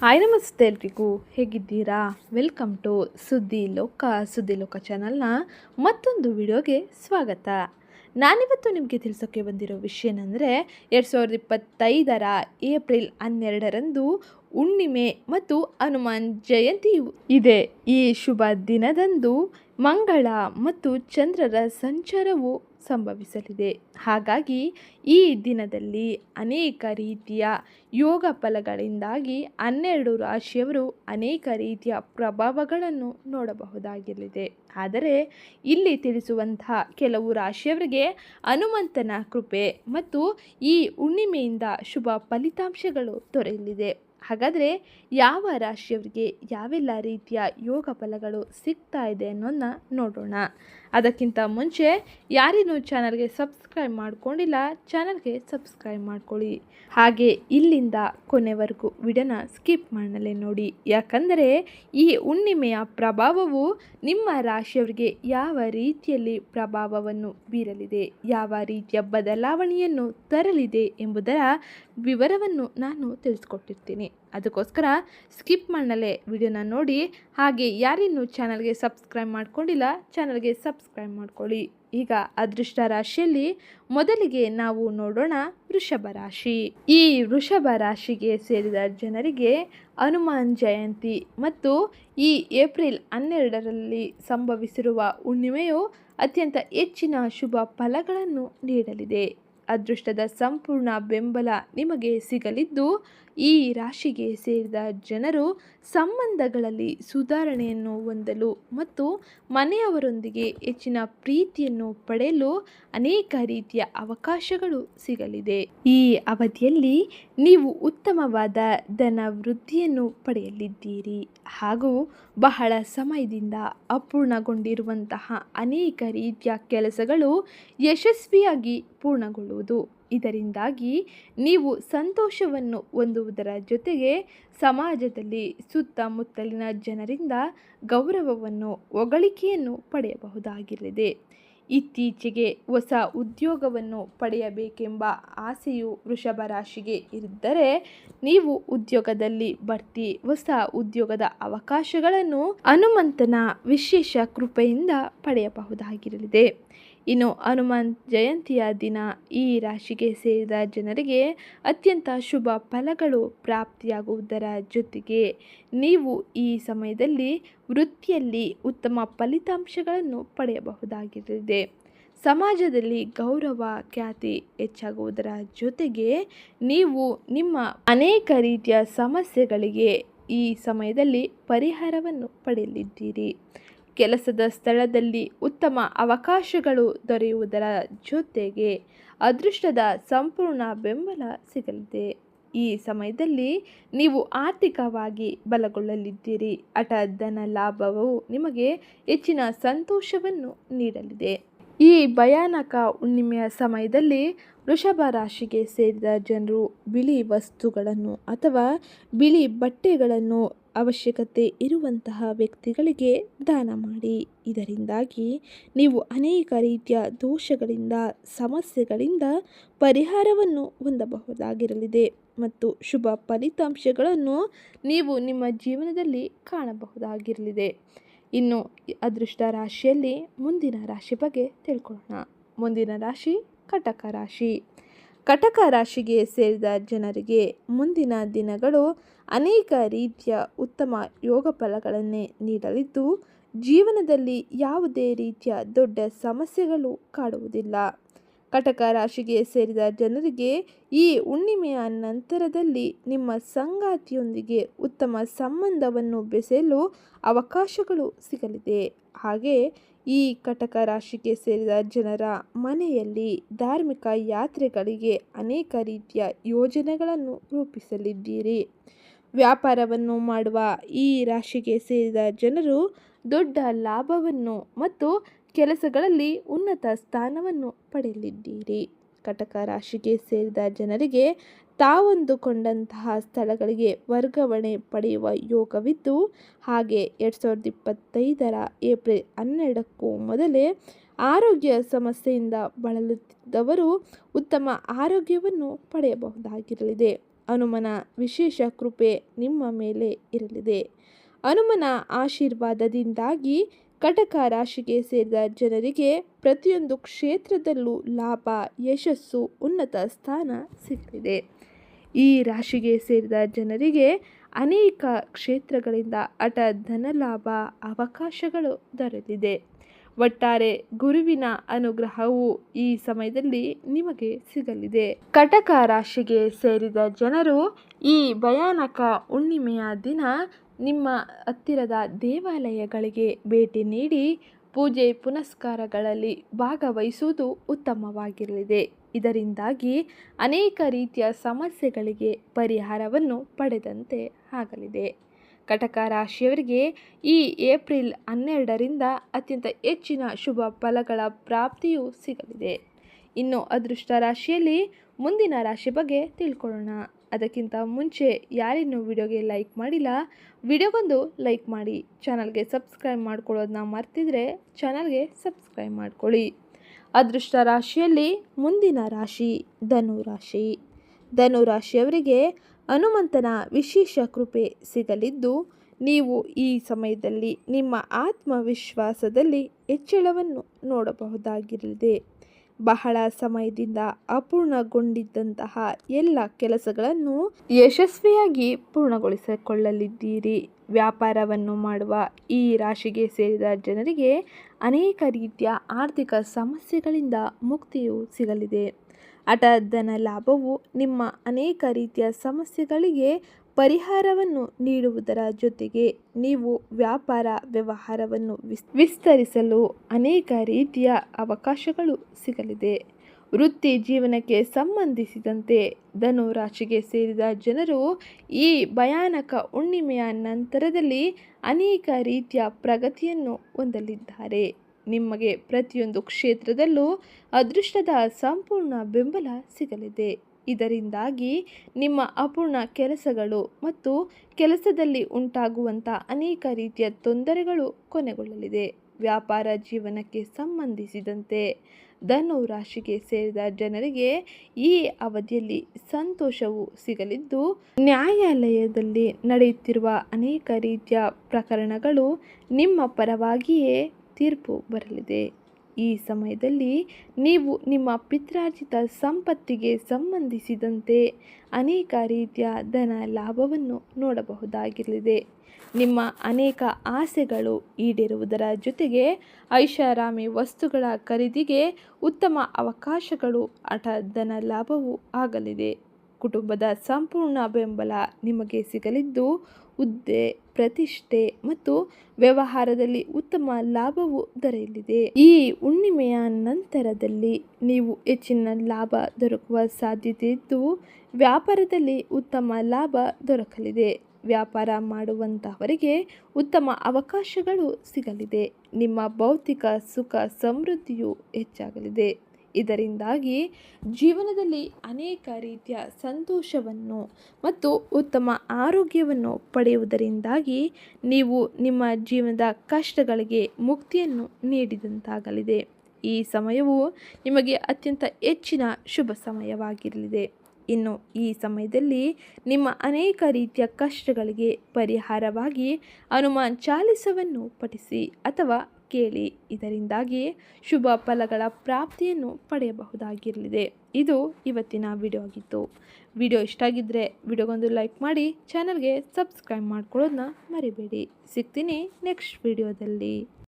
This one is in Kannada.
ಹಾಯ್ ನಮಸ್ತೆ ಎಲ್ರಿಗೂ. ಹೇಗಿದ್ದೀರಾ? ವೆಲ್ಕಮ್ ಟು ಸುದ್ದಿ ಲೋಕ ಸುದ್ದಿ ಲೋಕ ಚಾನಲ್ನ ಮತ್ತೊಂದು ವಿಡಿಯೋಗೆ ಸ್ವಾಗತ. ನಾನಿವತ್ತು ನಿಮಗೆ ತಿಳಿಸೋಕ್ಕೆ ಬಂದಿರೋ ವಿಷಯ ಏನಂದರೆ, ಎರಡು ಸಾವಿರದ ಇಪ್ಪತ್ತೈದರ ಏಪ್ರಿಲ್ ಹನ್ನೆರಡರಂದು ಹುಣ್ಣಿಮೆ ಮತ್ತು ಹನುಮಾನ್ ಜಯಂತಿ ಇದೆ. ಈ ಶುಭ ದಿನದಂದು ಮಂಗಳ ಮತ್ತು ಚಂದ್ರರ ಸಂಚಾರವು ಸಂಭವಿಸಲಿದೆ. ಹಾಗಾಗಿ ಈ ದಿನದಲ್ಲಿ ಅನೇಕ ರೀತಿಯ ಯೋಗ ಫಲಗಳಿಂದಾಗಿ ಹನ್ನೆರಡು ರಾಶಿಯವರು ಅನೇಕ ರೀತಿಯ ಪ್ರಭಾವಗಳನ್ನು ನೋಡಬಹುದಾಗಿರಲಿದೆ ಆದರೆ ಇಲ್ಲಿ ತಿಳಿಸುವಂತಹ ಕೆಲವು ರಾಶಿಯವರಿಗೆ ಹನುಮಂತನ ಕೃಪೆ ಮತ್ತು ಈ ಹುಣ್ಣಿಮೆಯಿಂದ ಶುಭ ಫಲಿತಾಂಶಗಳು ದೊರೆಯಲಿದೆ. ಹಾಗಾದರೆ ಯಾವ ರಾಶಿಯವರಿಗೆ ಯಾವೆಲ್ಲ ರೀತಿಯ ಯೋಗ ಫಲಗಳು ಸಿಗ್ತಾ ಇದೆ ಅನ್ನೋದನ್ನ ನೋಡೋಣ. ಅದಕ್ಕಿಂತ ಮುಂಚೆ ಯಾರಿನ್ನೂ ಚಾನಲ್ಗೆ ಸಬ್ಸ್ಕ್ರೈಬ್ ಮಾಡ್ಕೊಂಡಿಲ್ಲ, ಚಾನಲ್ಗೆ ಸಬ್ಸ್ಕ್ರೈಬ್ ಮಾಡ್ಕೊಳ್ಳಿ. ಹಾಗೆ ಇಲ್ಲಿಂದ ಕೊನೆವರೆಗೂ ವಿಡನ ಸ್ಕಿಪ್ ಮಾಡಲೇ ನೋಡಿ. ಯಾಕಂದರೆ ಈ ಹುಣ್ಣಿಮೆಯ ಪ್ರಭಾವವು ನಿಮ್ಮ ರಾಶಿಯವರಿಗೆ ಯಾವ ರೀತಿಯಲ್ಲಿ ಪ್ರಭಾವವನ್ನು ಬೀರಲಿದೆ, ಯಾವ ರೀತಿಯ ಬದಲಾವಣೆಯನ್ನು ತರಲಿದೆ ಎಂಬುದರ ವಿವರವನ್ನು ನಾನು ತಿಳಿಸ್ಕೊಟ್ಟಿರ್ತೀನಿ. ಅದಕ್ಕೋಸ್ಕರ ಸ್ಕಿಪ್ ಮಾಡಲೇ ವಿಡಿಯೋನ ನೋಡಿ. ಹಾಗೆ ಯಾರಿನ್ನೂ ಚಾನಲ್ಗೆ ಸಬ್ಸ್ಕ್ರೈಬ್ ಮಾಡ್ಕೊಂಡಿಲ್ಲ, ಚಾನಲ್ಗೆ ಸಬ್ಸ್ಕ್ರೈಬ್ ಮಾಡ್ಕೊಳ್ಳಿ. ಈಗ ಅದೃಷ್ಟ ರಾಶಿಯಲ್ಲಿ ಮೊದಲಿಗೆ ನಾವು ನೋಡೋಣ ವೃಷಭ ರಾಶಿ. ಈ ವೃಷಭ ರಾಶಿಗೆ ಸೇರಿದ ಜನರಿಗೆ ಹನುಮಾನ್ ಜಯಂತಿ ಮತ್ತು ಈ ಏಪ್ರಿಲ್ ಹನ್ನೆರಡರಲ್ಲಿ ಸಂಭವಿಸಿರುವ ಹುಣ್ಣಿಮೆಯು ಅತ್ಯಂತ ಹೆಚ್ಚಿನ ಶುಭ ಫಲಗಳನ್ನು ನೀಡಲಿದೆ. ಅದೃಷ್ಟದ ಸಂಪೂರ್ಣ ಬೆಂಬಲ ನಿಮಗೆ ಸಿಗಲಿದ್ದು, ಈ ರಾಶಿಗೆ ಸೇರಿದ ಜನರು ಸಂಬಂಧಗಳಲ್ಲಿ ಸುಧಾರಣೆಯನ್ನು ಹೊಂದಲು ಮತ್ತು ಮನೆಯವರೊಂದಿಗೆ ಹೆಚ್ಚಿನ ಪ್ರೀತಿಯನ್ನು ಪಡೆಯಲು ಅನೇಕ ರೀತಿಯ ಅವಕಾಶಗಳು ಸಿಗಲಿದೆ. ಈ ಅವಧಿಯಲ್ಲಿ ನೀವು ಉತ್ತಮವಾದ ಧನ ವೃದ್ಧಿಯನ್ನು ಪಡೆಯಲಿದ್ದೀರಿ ಹಾಗೂ ಬಹಳ ಸಮಯದಿಂದ ಅಪೂರ್ಣಗೊಂಡಿರುವಂತಹ ಅನೇಕ ರೀತಿಯ ಕೆಲಸಗಳು ಯಶಸ್ವಿಯಾಗಿ ಪೂರ್ಣಗೊಳ್ಳುವುದು ಇದರಿಂದಾಗಿ ನೀವು ಸಂತೋಷವನ್ನು ಹೊಂದುವುದರ ಜೊತೆಗೆ ಸಮಾಜದಲ್ಲಿ ಸುತ್ತಮುತ್ತಲಿನ ಜನರಿಂದ ಗೌರವವನ್ನು, ಹೊಗಳಿಕೆಯನ್ನು ಪಡೆಯಬಹುದಾಗಿರಲಿದೆ. ಇತ್ತೀಚೆಗೆ ಹೊಸ ಉದ್ಯೋಗವನ್ನು ಪಡೆಯಬೇಕೆಂಬ ಆಸೆಯು ವೃಷಭ ರಾಶಿಗೆ ಇದ್ದರೆ ನೀವು ಉದ್ಯೋಗದಲ್ಲಿ ಬಡ್ತಿ ಹೊಸ ಉದ್ಯೋಗದ ಅವಕಾಶಗಳನ್ನು ಹನುಮಂತನ ವಿಶೇಷ ಕೃಪೆಯಿಂದ ಪಡೆಯಬಹುದಾಗಿರಲಿದೆ. ಇನ್ನು ಹನುಮಾನ್ ಜಯಂತಿಯ ದಿನ ಈ ರಾಶಿಗೆ ಸೇರಿದ ಜನರಿಗೆ ಅತ್ಯಂತ ಶುಭ ಫಲಗಳು ಪ್ರಾಪ್ತಿಯಾಗುವುದರ ಜೊತೆಗೆ ನೀವು ಈ ಸಮಯದಲ್ಲಿ ವೃತ್ತಿಯಲ್ಲಿ ಉತ್ತಮ ಫಲಿತಾಂಶಗಳನ್ನು ಪಡೆಯಬಹುದಾಗಿದೆ ಸಮಾಜದಲ್ಲಿ ಗೌರವ, ಖ್ಯಾತಿ ಹೆಚ್ಚಾಗುವುದರ ಜೊತೆಗೆ ನೀವು ನಿಮ್ಮ ಅನೇಕ ರೀತಿಯ ಸಮಸ್ಯೆಗಳಿಗೆ ಈ ಸಮಯದಲ್ಲಿ ಪರಿಹಾರವನ್ನು ಪಡೆಯಲಿದ್ದೀರಿ. ಕೆಲಸದ ಸ್ಥಳದಲ್ಲಿ ಉತ್ತಮ ಅವಕಾಶಗಳು ದೊರೆಯುವುದರ ಜೊತೆಗೆ ಅದೃಷ್ಟದ ಸಂಪೂರ್ಣ ಬೆಂಬಲ ಸಿಗಲಿದೆ. ಈ ಸಮಯದಲ್ಲಿ ನೀವು ಆರ್ಥಿಕವಾಗಿ ಬಲಗೊಳ್ಳಲಿದ್ದೀರಿ. ಹಠಾತ್ ಧನ ಲಾಭವು ನಿಮಗೆ ಹೆಚ್ಚಿನ ಸಂತೋಷವನ್ನು ನೀಡಲಿದೆ. ಈ ಭಯಾನಕ ಹುಣ್ಣಿಮೆಯ ಸಮಯದಲ್ಲಿ ವೃಷಭ ರಾಶಿಗೆ ಸೇರಿದ ಜನರು ಬಿಳಿ ವಸ್ತುಗಳನ್ನು ಅಥವಾ ಬಿಳಿ ಬಟ್ಟೆಗಳನ್ನು ಅವಶ್ಯಕತೆ ಇರುವಂತಹ ವ್ಯಕ್ತಿಗಳಿಗೆ ದಾನ ಮಾಡಿ. ಇದರಿಂದಾಗಿ ನೀವು ಅನೇಕ ರೀತಿಯ ದೋಷಗಳಿಂದ, ಸಮಸ್ಯೆಗಳಿಂದ ಪರಿಹಾರವನ್ನು ಹೊಂದಬಹುದಾಗಿರಲಿದೆ ಮತ್ತು ಶುಭ ಫಲಿತಾಂಶಗಳನ್ನು ನೀವು ನಿಮ್ಮ ಜೀವನದಲ್ಲಿ ಕಾಣಬಹುದಾಗಿರಲಿದೆ. ಇನ್ನು ಅದೃಷ್ಟ ರಾಶಿಯಲ್ಲಿ ಮುಂದಿನ ರಾಶಿ ಬಗ್ಗೆ ತಿಳ್ಕೊಳ್ಳೋಣ. ಮುಂದಿನ ರಾಶಿ ಕಟಕ ರಾಶಿ. ಕಟಕ ರಾಶಿಗೆ ಸೇರಿದ ಜನರಿಗೆ ಮುಂದಿನ ದಿನಗಳು ಅನೇಕ ರೀತಿಯ ಉತ್ತಮ ಯೋಗ ಫಲಗಳನ್ನೇ ನೀಡಲಿದ್ದು, ಜೀವನದಲ್ಲಿ ಯಾವುದೇ ರೀತಿಯ ದೊಡ್ಡ ಸಮಸ್ಯೆಗಳು ಕಾಡುವುದಿಲ್ಲ. ಕಟಕ ರಾಶಿಗೆ ಸೇರಿದ ಜನರಿಗೆ ಈ ಹುಣ್ಣಿಮೆಯ ನಂತರದಲ್ಲಿ ನಿಮ್ಮ ಸಂಗಾತಿಯೊಂದಿಗೆ ಉತ್ತಮ ಸಂಬಂಧವನ್ನು ಬೆಸೆಯಲು ಅವಕಾಶಗಳು ಸಿಗಲಿದೆ. ಹಾಗೆ ಈ ಕಟಕ ರಾಶಿಗೆ ಸೇರಿದ ಜನರ ಮನೆಯಲ್ಲಿ ಧಾರ್ಮಿಕ ಯಾತ್ರೆಗಳಿಗೆ ಅನೇಕ ರೀತಿಯ ಯೋಜನೆಗಳನ್ನು ರೂಪಿಸಲಿದ್ದೀರಿ. ವ್ಯಾಪಾರವನ್ನು ಮಾಡುವ ಈ ರಾಶಿಗೆ ಸೇರಿದ ಜನರು ದೊಡ್ಡ ಲಾಭವನ್ನು ಮತ್ತು ಕೆಲಸಗಳಲ್ಲಿ ಉನ್ನತ ಸ್ಥಾನವನ್ನು ಪಡೆಯಲಿದ್ದೀರಿ. ಕಟಕ ರಾಶಿಗೆ ಸೇರಿದ ಜನರಿಗೆ ತಾವೊಂದುಕೊಂಡಂತಹ ಸ್ಥಳಗಳಿಗೆ ವರ್ಗಾವಣೆ ಪಡೆಯುವ ಯೋಗವಿದ್ದು, ಹಾಗೆ ಎರಡು ಸಾವಿರದ ಇಪ್ಪತ್ತೈದರ ಏಪ್ರಿಲ್ ಹನ್ನೆರಡಕ್ಕೂ ಮೊದಲೇ ಆರೋಗ್ಯ ಸಮಸ್ಯೆಯಿಂದ ಬಳಲುತ್ತಿದ್ದವರು ಉತ್ತಮ ಆರೋಗ್ಯವನ್ನು ಪಡೆಯಬಹುದಾಗಿರಲಿದೆ. ಹನುಮನ ವಿಶೇಷ ಕೃಪೆ ನಿಮ್ಮ ಮೇಲೆ ಇರಲಿದೆ. ಹನುಮನ ಆಶೀರ್ವಾದದಿಂದಾಗಿ ಕಟಕ ರಾಶಿಗೆ ಸೇರಿದ ಜನರಿಗೆ ಪ್ರತಿಯೊಂದು ಕ್ಷೇತ್ರದಲ್ಲೂ ಲಾಭ, ಯಶಸ್ಸು, ಉನ್ನತ ಸ್ಥಾನ ಸಿಗಲಿದೆ. ಈ ರಾಶಿಗೆ ಸೇರಿದ ಜನರಿಗೆ ಅನೇಕ ಕ್ಷೇತ್ರಗಳಿಂದ ಹಠ ಧನಲಾಭ ಅವಕಾಶಗಳು ದೊರೆತಿದೆ. ಒಟ್ಟಾರೆ ಗುರುವಿನ ಅನುಗ್ರಹವು ಈ ಸಮಯದಲ್ಲಿ ನಿಮಗೆ ಸಿಗಲಿದೆ. ಕಟಕ ರಾಶಿಗೆ ಸೇರಿದ ಜನರು ಈ ಭಯಾನಕ ಹುಣ್ಣಿಮೆಯ ದಿನ ನಿಮ್ಮ ಹತ್ತಿರದ ದೇವಾಲಯಗಳಿಗೆ ಭೇಟಿ ನೀಡಿ ಪೂಜೆ ಪುನಸ್ಕಾರಗಳಲ್ಲಿ ಭಾಗವಹಿಸುವುದು ಉತ್ತಮವಾಗಿರಲಿದೆ. ಇದರಿಂದಾಗಿ ಅನೇಕ ರೀತಿಯ ಸಮಸ್ಯೆಗಳಿಗೆ ಪರಿಹಾರವನ್ನು ಪಡೆದಂತೆ ಆಗಲಿದೆ. ಕಟಕ ರಾಶಿಯವರಿಗೆ ಈ ಏಪ್ರಿಲ್ ಹನ್ನೆರಡರಿಂದ ಅತ್ಯಂತ ಹೆಚ್ಚಿನ ಶುಭ ಫಲಗಳ ಪ್ರಾಪ್ತಿಯೂ ಸಿಗಲಿದೆ. ಇನ್ನು ಅದೃಷ್ಟ ರಾಶಿಯಲ್ಲಿ ಮುಂದಿನ ರಾಶಿ ಬಗ್ಗೆ ತಿಳ್ಕೊಳ್ಳೋಣ. ಅದಕ್ಕಿಂತ ಮುಂಚೆ ಯಾರಿನ್ನೂ ವಿಡಿಯೋಗೆ ಲೈಕ್ ಮಾಡಿಲ್ಲ, ವಿಡಿಯೋಗೊಂದು ಲೈಕ್ ಮಾಡಿ, ಚಾನಲ್ಗೆ ಸಬ್ಸ್ಕ್ರೈಬ್ ಮಾಡ್ಕೊಳ್ಳೋದನ್ನ ಮರ್ತಿದ್ರೆ ಚಾನಲ್ಗೆ ಸಬ್ಸ್ಕ್ರೈಬ್ ಮಾಡ್ಕೊಳ್ಳಿ. ಅದೃಷ್ಟ ರಾಶಿಯಲ್ಲಿ ಮುಂದಿನ ರಾಶಿ ಧನು ರಾಶಿ. ಧನು ರಾಶಿಯವರಿಗೆ ಹನುಮಂತನ ವಿಶೇಷ ಕೃಪೆ ಸಿಗಲಿದ್ದು, ನೀವು ಈ ಸಮಯದಲ್ಲಿ ನಿಮ್ಮ ಆತ್ಮವಿಶ್ವಾಸದಲ್ಲಿ ಹೆಚ್ಚಳವನ್ನು ನೋಡಬಹುದಾಗಿರಲಿದೆ. ಬಹಳ ಸಮಯದಿಂದ ಅಪೂರ್ಣಗೊಂಡಿದ್ದಂತಹ ಎಲ್ಲ ಕೆಲಸಗಳನ್ನು ಯಶಸ್ವಿಯಾಗಿ ಪೂರ್ಣಗೊಳಿಸಿಕೊಳ್ಳಲಿದ್ದೀರಿ. ವ್ಯಾಪಾರವನ್ನು ಮಾಡುವ ಈ ರಾಶಿಗೆ ಸೇರಿದ ಜನರಿಗೆ ಅನೇಕ ರೀತಿಯ ಆರ್ಥಿಕ ಸಮಸ್ಯೆಗಳಿಂದ ಮುಕ್ತಿಯು ಸಿಗಲಿದೆ. ಅಟದನ ಲಾಭವು ನಿಮ್ಮ ಅನೇಕ ರೀತಿಯ ಸಮಸ್ಯೆಗಳಿಗೆ ಪರಿಹಾರವನ್ನು ನೀಡುವುದರ ಜೊತೆಗೆ ನೀವು ವ್ಯಾಪಾರ ವ್ಯವಹಾರವನ್ನು ವಿಸ್, ವಿಸ್ತರಿಸಲು ಅನೇಕ ರೀತಿಯ ಅವಕಾಶಗಳು ಸಿಗಲಿದೆ. ವೃತ್ತಿ ಜೀವನಕ್ಕೆ ಸಂಬಂಧಿಸಿದಂತೆ ಧನು ರಾಶಿಗೆ ಸೇರಿದ ಜನರು ಈ ಭಯಾನಕ ಹುಣ್ಣಿಮೆಯ ನಂತರದಲ್ಲಿ ಅನೇಕ ರೀತಿಯ ಪ್ರಗತಿಯನ್ನು ಹೊಂದಲಿದ್ದಾರೆ. ನಿಮಗೆ ಪ್ರತಿಯೊಂದು ಕ್ಷೇತ್ರದಲ್ಲೂ ಅದೃಷ್ಟದ ಸಂಪೂರ್ಣ ಬೆಂಬಲ ಸಿಗಲಿದೆ. ಇದರಿಂದಾಗಿ ನಿಮ್ಮ ಅಪೂರ್ಣ ಕೆಲಸಗಳು ಮತ್ತು ಕೆಲಸದಲ್ಲಿ ಉಂಟಾಗುವಂಥ ಅನೇಕ ರೀತಿಯ ತೊಂದರೆಗಳು ಕೊನೆಗೊಳ್ಳಲಿದೆ. ವ್ಯಾಪಾರ ಜೀವನಕ್ಕೆ ಸಂಬಂಧಿಸಿದಂತೆ ಧನು ರಾಶಿಗೆ ಸೇರಿದ ಜನರಿಗೆ ಈ ಅವಧಿಯಲ್ಲಿ ಸಂತೋಷವು ಸಿಗಲಿದ್ದು, ನ್ಯಾಯಾಲಯದಲ್ಲಿ ನಡೆಯುತ್ತಿರುವ ಅನೇಕ ರೀತಿಯ ಪ್ರಕರಣಗಳು ನಿಮ್ಮ ಪರವಾಗಿಯೇ ತೀರ್ಪು ಬರಲಿದೆ. ಈ ಸಮಯದಲ್ಲಿ ನೀವು ನಿಮ್ಮ ಪಿತ್ರಾರ್ಜಿತ ಸಂಪತ್ತಿಗೆ ಸಂಬಂಧಿಸಿದಂತೆ ಅನೇಕ ರೀತಿಯ ಧನ ಲಾಭವನ್ನು ನೋಡಬಹುದಾಗಿರಲಿದೆ. ನಿಮ್ಮ ಅನೇಕ ಆಸೆಗಳು ಈಡೇರುವುದರ ಜೊತೆಗೆ ಐಷಾರಾಮಿ ವಸ್ತುಗಳ ಖರೀದಿಗೆ ಉತ್ತಮ ಅವಕಾಶಗಳು ಹಠ ಧನ ಲಾಭವೂ ಆಗಲಿದೆ. ಕುಟುಂಬದ ಸಂಪೂರ್ಣ ಬೆಂಬಲ ನಿಮಗೆ ಸಿಗಲಿದ್ದು, ಹುದ್ದೆ, ಪ್ರತಿಷ್ಠೆ ಮತ್ತು ವ್ಯವಹಾರದಲ್ಲಿ ಉತ್ತಮ ಲಾಭವು ದೊರೆಯಲಿದೆ. ಈ ಹುಣ್ಣಿಮೆಯ ನಂತರದಲ್ಲಿ ನೀವು ಹೆಚ್ಚಿನ ಲಾಭ ದೊರಕುವ ಸಾಧ್ಯತೆ ಇದ್ದು ವ್ಯಾಪಾರದಲ್ಲಿ ಉತ್ತಮ ಲಾಭ ದೊರಕಲಿದೆ. ವ್ಯಾಪಾರ ಮಾಡುವಂತಹವರಿಗೆ ಉತ್ತಮ ಅವಕಾಶಗಳು ಸಿಗಲಿದೆ. ನಿಮ್ಮ ಭೌತಿಕ ಸುಖ ಸಮೃದ್ಧಿಯು ಹೆಚ್ಚಾಗಲಿದೆ. ಇದರಿಂದಾಗಿ ಜೀವನದಲ್ಲಿ ಅನೇಕ ರೀತಿಯ ಸಂತೋಷವನ್ನು ಮತ್ತು ಉತ್ತಮ ಆರೋಗ್ಯವನ್ನು ಪಡೆಯುವುದರಿಂದಾಗಿ ನೀವು ನಿಮ್ಮ ಜೀವನದ ಕಷ್ಟಗಳಿಗೆ ಮುಕ್ತಿಯನ್ನು ನೀಡಿದಂತಾಗಲಿದೆ. ಈ ಸಮಯವು ನಿಮಗೆ ಅತ್ಯಂತ ಹೆಚ್ಚಿನ ಶುಭ ಸಮಯವಾಗಿರಲಿದೆ. ಇನ್ನು ಈ ಸಮಯದಲ್ಲಿ ನಿಮ್ಮ ಅನೇಕ ರೀತಿಯ ಕಷ್ಟಗಳಿಗೆ ಪರಿಹಾರವಾಗಿ ಹನುಮಾನ್ ಚಾಲಿಸವನ್ನು ಪಠಿಸಿ ಅಥವಾ ಕೇಳಿ. ಇದರಿಂದಾಗಿ ಶುಭ ಫಲಗಳ ಪ್ರಾಪ್ತಿಯನ್ನು ಪಡೆಯಬಹುದಾಗಿರಲಿದೆ. ಇದು ಇವತ್ತಿನ ವಿಡಿಯೋ ಆಗಿತ್ತು. ವಿಡಿಯೋ ಇಷ್ಟ ಆಗಿದ್ದರೆ ವಿಡಿಯೋಗೊಂದು ಲೈಕ್ ಮಾಡಿ ಚಾನಲ್ಗೆ ಸಬ್ಸ್ಕ್ರೈಬ್ ಮಾಡ್ಕೊಳ್ಳೋದನ್ನ ಮರಿಬೇಡಿ. ಸಿಗ್ತೀನಿ ನೆಕ್ಸ್ಟ್ ವಿಡಿಯೋದಲ್ಲಿ